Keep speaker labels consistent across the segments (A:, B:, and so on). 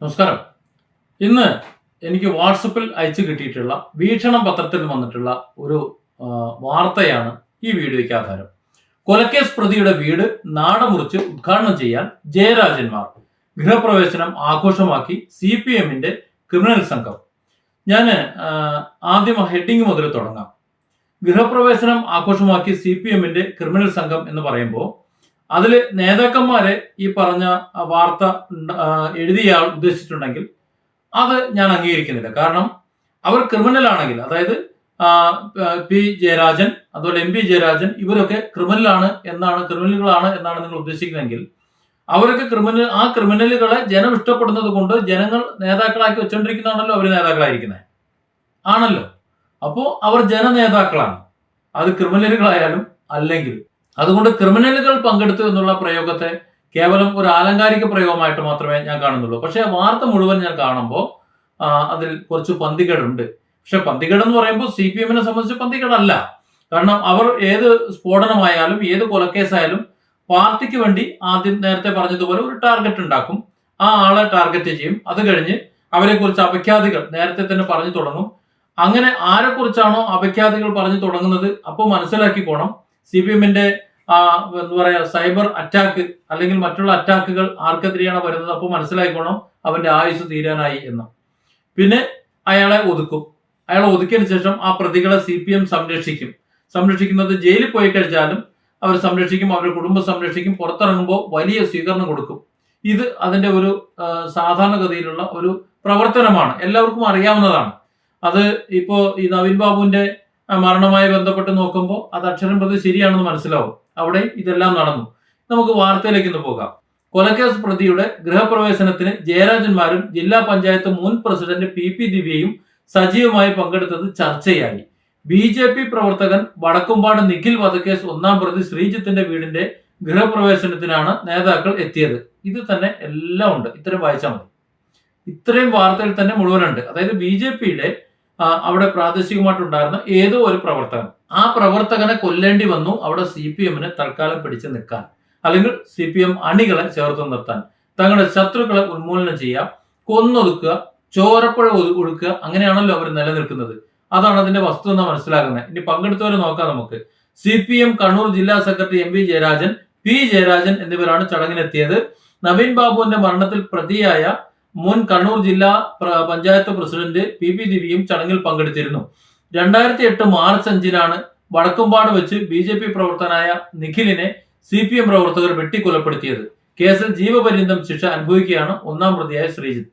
A: നമസ്കാരം. ഇന്ന് എനിക്ക് വാട്സപ്പിൽ അയച്ചു കിട്ടിയിട്ടുള്ള വീക്ഷണം പത്രത്തിൽ വന്നിട്ടുള്ള ഒരു വാർത്തയാണ് ഈ വീഡിയോയ്ക്ക് ആധാരം. കൊലക്കേസ് പ്രതിയുടെ വീട് നാടമുറിച്ച് ഉദ്ഘാടനം ചെയ്യാൻ ജയരാജന്മാർ. ഗൃഹപ്രവേശനം ആഘോഷമാക്കി സി പി എമ്മിന്റെ ക്രിമിനൽ സംഘം. ഞാൻ ആദ്യം ഹെഡിങ് മുതൽ തുടങ്ങാം. ഗൃഹപ്രവേശനം ആഘോഷമാക്കി സി പി എമ്മിന്റെ ക്രിമിനൽ സംഘം എന്ന് പറയുമ്പോൾ അതിൽ നേതാക്കന്മാരെ ഈ പറഞ്ഞ വാർത്ത എഴുതിയ ആൾ ഉദ്ദേശിച്ചിട്ടുണ്ടെങ്കിൽ അത് ഞാൻ അംഗീകരിക്കുന്നില്ല. കാരണം അവർ ക്രിമിനൽ ആണെങ്കിൽ അതായത് പ- ജയരാജൻ അതുപോലെ എം പി ജയരാജൻ ഇവരൊക്കെ ക്രിമിനലാണ് എന്നാണ് ക്രിമിനലുകളാണ് എന്നാണ് നിങ്ങൾ ഉദ്ദേശിക്കുന്നതെങ്കിൽ അവരൊക്കെ ക്രിമിനൽ ആ ക്രിമിനലുകളെ ജനം ഇഷ്ടപ്പെടുന്നത് കൊണ്ട് ജനങ്ങൾ നേതാക്കളാക്കി വെച്ചോണ്ടിരിക്കുന്നതാണല്ലോ അവർ നേതാക്കളായിരിക്കുന്നത് ആണല്ലോ. അപ്പോൾ അവർ ജനനേതാക്കളാണ്. അത് ക്രിമിനലുകളായാലും അല്ലെങ്കിലും അതുകൊണ്ട് ക്രിമിനലുകൾ പങ്കെടുത്തു എന്നുള്ള പ്രയോഗത്തെ കേവലം ഒരു ആലങ്കാരിക പ്രയോഗമായിട്ട് മാത്രമേ ഞാൻ കാണുന്നുള്ളൂ. പക്ഷേ വാർത്ത മുഴുവൻ ഞാൻ കാണുമ്പോൾ അതിൽ കുറച്ച് പന്തികേടുണ്ട്. പക്ഷെ പന്തികേട് എന്ന് പറയുമ്പോൾ സി പി എമ്മിനെ സംബന്ധിച്ച് പന്തികേടല്ല. കാരണം അവർ ഏത് സ്ഫോടനമായാലും ഏത് കൊലക്കേസായാലും പാർട്ടിക്ക് വേണ്ടി ആദ്യം നേരത്തെ പറഞ്ഞതുപോലെ ഒരു ടാർഗറ്റ് ഉണ്ടാക്കും. ആ ആളെ ടാർഗറ്റ് ചെയ്യും. അത് കഴിഞ്ഞ് അവരെ കുറിച്ച് അപഖ്യാതികൾ നേരത്തെ തന്നെ പറഞ്ഞു തുടങ്ങും. അങ്ങനെ ആരെക്കുറിച്ചാണോ അപഖ്യാതികൾ പറഞ്ഞു തുടങ്ങുന്നത് അപ്പോൾ മനസ്സിലാക്കിക്കോണം സി പി എമ്മിന്റെ എന്താ പറയാ സൈബർ അറ്റാക്ക് അല്ലെങ്കിൽ മറ്റുള്ള അറ്റാക്കുകൾ ആർക്കെതിരെയാണ് വരുന്നത്. അപ്പോൾ മനസ്സിലാക്കിക്കോണം അവന്റെ ആയുസ് തീരാനായി എന്ന്. പിന്നെ അയാളെ ഒതുക്കും. അയാളെ ഒതുക്കിയതിന് ശേഷം ആ പ്രതികളെ സി പി എം സംരക്ഷിക്കും. സംരക്ഷിക്കുന്നത് ജയിലിൽ പോയി കഴിച്ചാലും അവർ സംരക്ഷിക്കും അവരുടെ കുടുംബം സംരക്ഷിക്കും പുറത്തിറങ്ങുമ്പോൾ വലിയ സ്വീകരണം കൊടുക്കും. ഇത് അതിന്റെ ഒരു സാധാരണഗതിയിലുള്ള ഒരു പ്രവർത്തനമാണ്. എല്ലാവർക്കും അറിയാവുന്നതാണ്. അത് ഇപ്പോ ഈ നവീൻ ബാബുവിന്റെ ആ, മരണവുമായി ബന്ധപ്പെട്ട് നോക്കുമ്പോൾ അത് അക്ഷരം പ്രതി ശരിയാണെന്ന് മനസ്സിലാവും. അവിടെ ഇതെല്ലാം നടന്നു. നമുക്ക് വാർത്തയിലേക്ക് ഒന്ന് പോകാം. കൊലക്കേസ് പ്രതിയുടെ ഗൃഹപ്രവേശനത്തിന് ജയരാജന്മാരും ജില്ലാ പഞ്ചായത്ത് മുൻ പ്രസിഡന്റ് പി പി ദിവ്യയും സജീവമായി പങ്കെടുത്തത് ചർച്ചയായി. ബി ജെ പി പ്രവർത്തകൻ വടക്കുംപാട് നിഖിൽ വധക്കേസ് ഒന്നാം പ്രതി ശ്രീജിത്തിന്റെ വീടിന്റെ ഗൃഹപ്രവേശനത്തിനാണ് നേതാക്കൾ എത്തിയത്. ഇത് തന്നെ എല്ലാം ഉണ്ട്. ഇത്രയും വായിച്ചാൽ മതി. ഇത്രയും വാർത്തയിൽ തന്നെ മുഴുവനുണ്ട്. അതായത് ബി ജെ പിയുടെ അവിടെ പ്രാദേശികമായിട്ടുണ്ടായിരുന്ന ഏതോ ഒരു പ്രവർത്തകൻ. ആ പ്രവർത്തകനെ കൊല്ലേണ്ടി വന്നു. അവിടെ സി പി എമ്മിനെ തൽക്കാലം പിടിച്ചു നിൽക്കാൻ. അല്ലെങ്കിൽ സി പി എം അണികളെ ചേർത്ത് നിർത്താൻ. തങ്ങളുടെ ശത്രുക്കളെ ഉന്മൂലനം ചെയ്യുക കൊന്നൊതുക്കുക ചോരപ്പുഴ ഒഴുക്കുക അങ്ങനെയാണല്ലോ അവർ നിലനിൽക്കുന്നത്. അതാണ് അതിന്റെ വസ്തുത മനസ്സിലാക്കുന്നത് ഇനി പങ്കെടുത്തവരെ നോക്കാം നമുക്ക്. സി പി എം കണ്ണൂർ ജില്ലാ secretary M V Jayarajan P Jayarajan എന്നിവരാണ് ചടങ്ങിനെത്തിയത്. നവീൻ ബാബുവിന്റെ മരണത്തിൽ പ്രതിയായ മുൻ കണ്ണൂർ ജില്ലാ പഞ്ചായത്ത് പ്രസിഡന്റ് പി പി ദിവ്യയും ചടങ്ങിൽ പങ്കെടുത്തിരുന്നു. രണ്ടായിരത്തി എട്ട് മാർച്ച് അഞ്ചിനാണ് വടക്കുംപാട് വെച്ച് ബി ജെ പി പ്രവർത്തനായ നിഖിലിനെ സി പി എം പ്രവർത്തകർ വെട്ടിക്കൊലപ്പെടുത്തിയത്. കേസിൽ ജീവപര്യന്തം ശിക്ഷ അനുഭവിക്കുകയാണ് ഒന്നാം പ്രതിയായ ശ്രീജിത്ത്.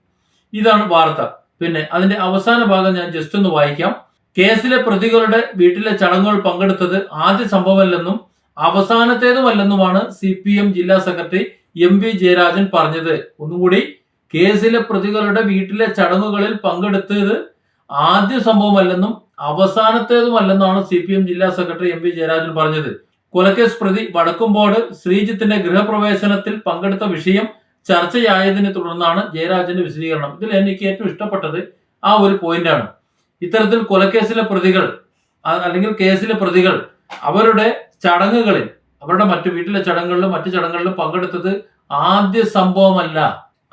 A: ഇതാണ് വാർത്ത. പിന്നെ അതിന്റെ അവസാന ഭാഗം ഞാൻ ജസ്റ്റ് ഒന്ന് വായിക്കാം. കേസിലെ പ്രതികളുടെ വീട്ടിലെ ചടങ്ങുകൾ പങ്കെടുത്തത് ആദ്യ സംഭവമല്ലെന്നും അവസാനത്തേതുമല്ലെന്നുമാണ് സി പി എം ജില്ലാ സെക്രട്ടറി എം വി ജയരാജൻ പറഞ്ഞത്. ഒന്നുകൂടി കേസിലെ പ്രതികളുടെ വീട്ടിലെ ചടങ്ങുകളിൽ പങ്കെടുത്തത് ആദ്യ സംഭവമല്ലെന്നും അവസാനത്തേതുമല്ലെന്നാണ് സി പി എം ജില്ലാ സെക്രട്ടറി എം വി ജയരാജൻ പറഞ്ഞത്. കൊലക്കേസ് പ്രതി വടക്കുംപോട് ശ്രീജിത്തിന്റെ ഗൃഹപ്രവേശനത്തിൽ പങ്കെടുത്ത വിഷയം ചർച്ചയായതിനെ തുടർന്നാണ് ജയരാജന്റെ വിശദീകരണം. ഇതിൽ എനിക്ക് ഏറ്റവും ഇഷ്ടപ്പെട്ടത് ആ ഒരു പോയിന്റാണ്. ഇത്തരത്തിൽ കൊലക്കേസിലെ പ്രതികൾ അല്ലെങ്കിൽ കേസിലെ പ്രതികൾ അവരുടെ ചടങ്ങുകളിൽ അവരുടെ മറ്റു വീട്ടിലെ ചടങ്ങുകളിലും മറ്റു ചടങ്ങുകളിലും പങ്കെടുത്തത് ആദ്യ സംഭവമല്ല.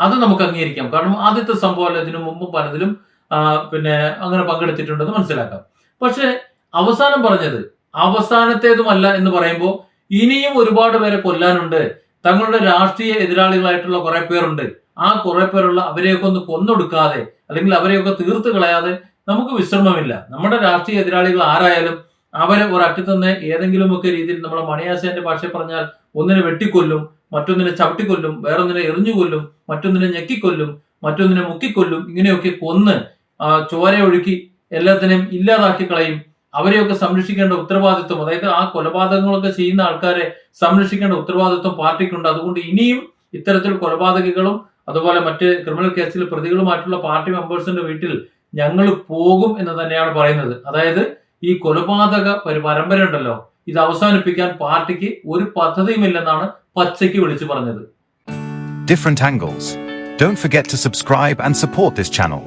A: അത് നമുക്ക് അംഗീകരിക്കാം. കാരണം ആദ്യത്തെ സംഭവമല്ല ഇതിനു മുമ്പ് പലതിലും പിന്നെ അങ്ങനെ പങ്കെടുത്തിട്ടുണ്ടെന്ന് മനസ്സിലാക്കാം. പക്ഷെ അവസാനം പറഞ്ഞത് അവസാനത്തേതുമല്ല എന്ന് പറയുമ്പോൾ ഇനിയും ഒരുപാട് പേരെ കൊല്ലാനുണ്ട്. തങ്ങളുടെ രാഷ്ട്രീയ എതിരാളികളായിട്ടുള്ള കുറെ പേരുണ്ട്. ആ കുറെ പേരുള്ള അവരെയൊക്കെ ഒന്ന് കൊന്നൊടുക്കാതെ അല്ലെങ്കിൽ അവരെയൊക്കെ തീർത്ത് കളയാതെ നമുക്ക് വിശ്രമമില്ല. നമ്മുടെ രാഷ്ട്രീയ എതിരാളികൾ ആരായാലും അവരെ ഒരറ്റത്തുനിന്ന് ഏതെങ്കിലുമൊക്കെ രീതിയിൽ നമ്മളെ മണിയാസേന്റെ ഭാഷ പറഞ്ഞാൽ ഒന്നിനെ വെട്ടിക്കൊല്ലും മറ്റൊന്നിനെ ചവിട്ടിക്കൊല്ലും വേറൊന്നിനെ എറിഞ്ഞുകൊല്ലും മറ്റൊന്നിനെ ഞെക്കിക്കൊല്ലും മറ്റൊന്നിനെ മുക്കിക്കൊല്ലും ഇങ്ങനെയൊക്കെ കൊന്ന് ആ, ചോര ഒഴുക്കി എല്ലാത്തിനെയും ഇല്ലാതാക്കി കളയും അവരെയൊക്കെ സംരക്ഷിക്കേണ്ട ഉത്തരവാദിത്വം അതായത് ആ കൊലപാതകങ്ങളൊക്കെ ചെയ്യുന്ന ആൾക്കാരെ സംരക്ഷിക്കേണ്ട ഉത്തരവാദിത്വം പാർട്ടിക്കുണ്ട്. അതുകൊണ്ട് ഇനിയും ഇത്തരത്തിൽ കൊലപാതകികളും അതുപോലെ മറ്റ് ക്രിമിനൽ കേസിൽ പ്രതികളുമായിട്ടുള്ള പാർട്ടി മെമ്പേഴ്സിന്റെ വീട്ടിൽ ഞങ്ങൾ പോകും എന്ന് തന്നെയാണ് പറയുന്നത്. അതായത് ഈ കൊലപാതക പരി- പരമ്പര ഉണ്ടല്ലോ ഇത് അവസാനിപ്പിക്കാൻ പാർട്ടിക്ക് ഒരു പദ്ധതിയുമില്ലെന്നാണ് പച്ചയ്ക്ക് വിളിച്ചു പറഞ്ഞത്.
B: Different angles don't forget to subscribe and support this channel